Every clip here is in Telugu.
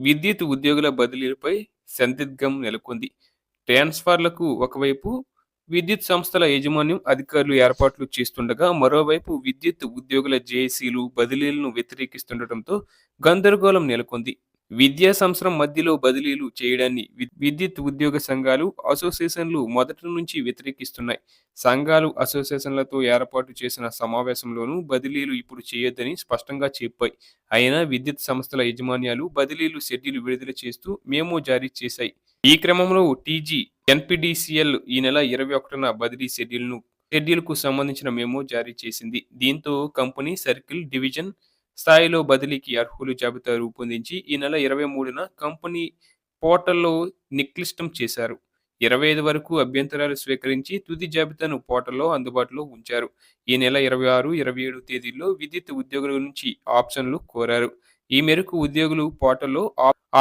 విద్యుత్ ఉద్యోగుల బదిలీలపై సందిగ్ధం నెలకొంది. ట్రాన్స్ఫర్లకు ఒకవైపు విద్యుత్ సంస్థల యాజమాన్యం అధికారులు ఏర్పాట్లు చేస్తుండగా మరోవైపు విద్యుత్ ఉద్యోగుల జేఏసీలు బదిలీలను వ్యతిరేకిస్తుండటంతో గందరగోళం నెలకొంది. విద్యా సంవత్సరం మధ్యలో బదిలీలు చేయడాన్ని విద్యుత్ ఉద్యోగ సంఘాలు అసోసియేషన్లు మొదటి నుంచి వ్యతిరేకిస్తున్నాయి. సంఘాలు అసోసియేషన్లతో ఏర్పాటు చేసిన సమావేశంలోనూ బదిలీలు ఇప్పుడు చేయొద్దని స్పష్టంగా చెప్పాయి. అయినా విద్యుత్ సంస్థల యాజమాన్యాలు బదిలీలు షెడ్యూల్ విడుదల చేస్తూ మేమో జారీ చేశాయి. ఈ క్రమంలో టీజీ ఎన్పిడిసిఎల్ ఈ నెల ఇరవై ఒకటిన బదిలీ షెడ్యూల్ను షెడ్యూల్కు సంబంధించిన మెమో జారీ చేసింది. దీంతో కంపెనీ సర్కిల్ డివిజన్ స్థాయిలో బదిలీకి అర్హులు జాబితా రూపొందించి ఈ నెల ఇరవై మూడున కంపెనీ పోర్టల్లో నిక్లిష్టం చేశారు. ఇరవై ఐదు వరకు అభ్యంతరాలు స్వీకరించి తుది జాబితాను పోర్టల్లో అందుబాటులో ఉంచారు. ఈ నెల ఇరవై ఆరు ఇరవై ఏడు తేదీల్లో విద్యుత్ ఉద్యోగుల నుంచి ఆప్షన్లు కోరారు. ఈ మేరకు ఉద్యోగులు పోర్టల్లో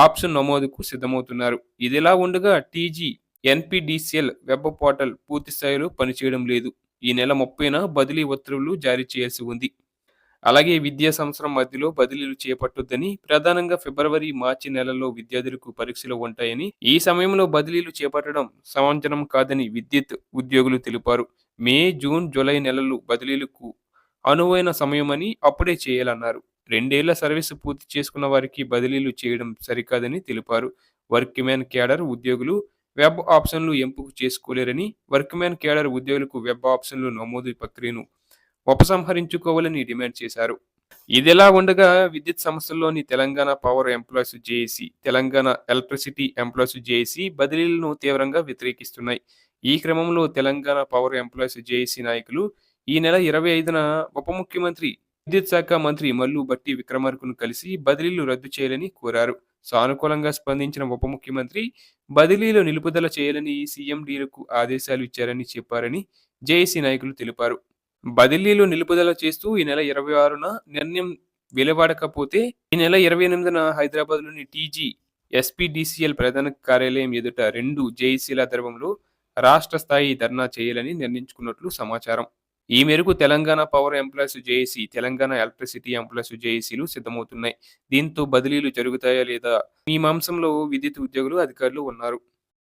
ఆప్షన్ నమోదుకు సిద్ధమవుతున్నారు. ఇదిలా ఉండగా టీజీ ఎన్పిడిసిఎల్ వెబ్ పోర్టల్ పూర్తి స్థాయిలో పనిచేయడం లేదు. ఈ నెల ముప్పైన బదిలీ ఉత్తర్వులు జారీ చేయాల్సి ఉంది. అలాగే విద్యా సంవత్సరం మధ్యలో బదిలీలు చేపట్టొద్దని ప్రధానంగా ఫిబ్రవరి మార్చి నెలల్లో విద్యార్థులకు పరీక్షలు ఉంటాయని ఈ సమయంలో బదిలీలు చేపట్టడం సమంజనం కాదని విద్యుత్ ఉద్యోగులు తెలిపారు. మే జూన్ జూలై నెలలు బదిలీలకు అనువైన సమయమని అప్పుడే చేయాలన్నారు. రెండేళ్ళ సర్వీసు పూర్తి చేసుకున్న వారికి బదిలీలు చేయడం సరికాదని తెలిపారు. వర్క్ క్యాడర్ ఉద్యోగులు వెబ్ ఆప్షన్లు ఎంపిక చేసుకోలేరని వర్క్ మ్యాన్ క్యాడర్ ఉద్యోగులకు వెబ్ ఆప్షన్లు నమోదు ప్రక్రియను ఉపసంహరించుకోవాలని డిమాండ్ చేశారు. ఇదిలా ఉండగా విద్యుత్ సంస్థల్లోని Telangana power employees JAC Telangana electricity employees JAC బదిలీలను తీవ్రంగా వ్యతిరేకిస్తున్నాయి. ఈ క్రమంలో తెలంగాణ పవర్ ఎంప్లాయీస్ జేఏసీ నాయకులు ఈ నెల ఇరవై ఐదున ఉప ముఖ్యమంత్రి విద్యుత్ శాఖ మంత్రి మల్లు బట్టి విక్రమార్కును కలిసి బదిలీలు రద్దు చేయాలని కోరారు. సానుకూలంగా స్పందించిన ఉప ముఖ్యమంత్రి బదిలీలు నిలుపుదల చేయాలని సీఎండీలకు ఆదేశాలు ఇచ్చారని చెప్పారని జేఏసీ నాయకులు తెలిపారు. బదిలీలు నిలుపుదల చేస్తూ ఈ నెల ఇరవై ఆరున నిర్ణయం వెలువడకపోతే ఈ నెల ఇరవై ఎనిమిదిన హైదరాబాద్లోని టీజీ ఎస్పీడీసీఎల్ ప్రధాన కార్యాలయం ఎదుట రెండు జేఈసీల ధర్మంలో రాష్ట్ర స్థాయి ధర్నా చేయాలని నిర్ణయించుకున్నట్లు సమాచారం. ఈ మేరకు Telangana power employees JAC Telangana electricity employees జేఏసీలు సిద్ధమవుతున్నాయి. దీంతో బదిలీలు జరుగుతాయా లేదా? మీమాంసంలో విద్యుత్ ఉద్యోగులు అధికారులు ఉన్నారు.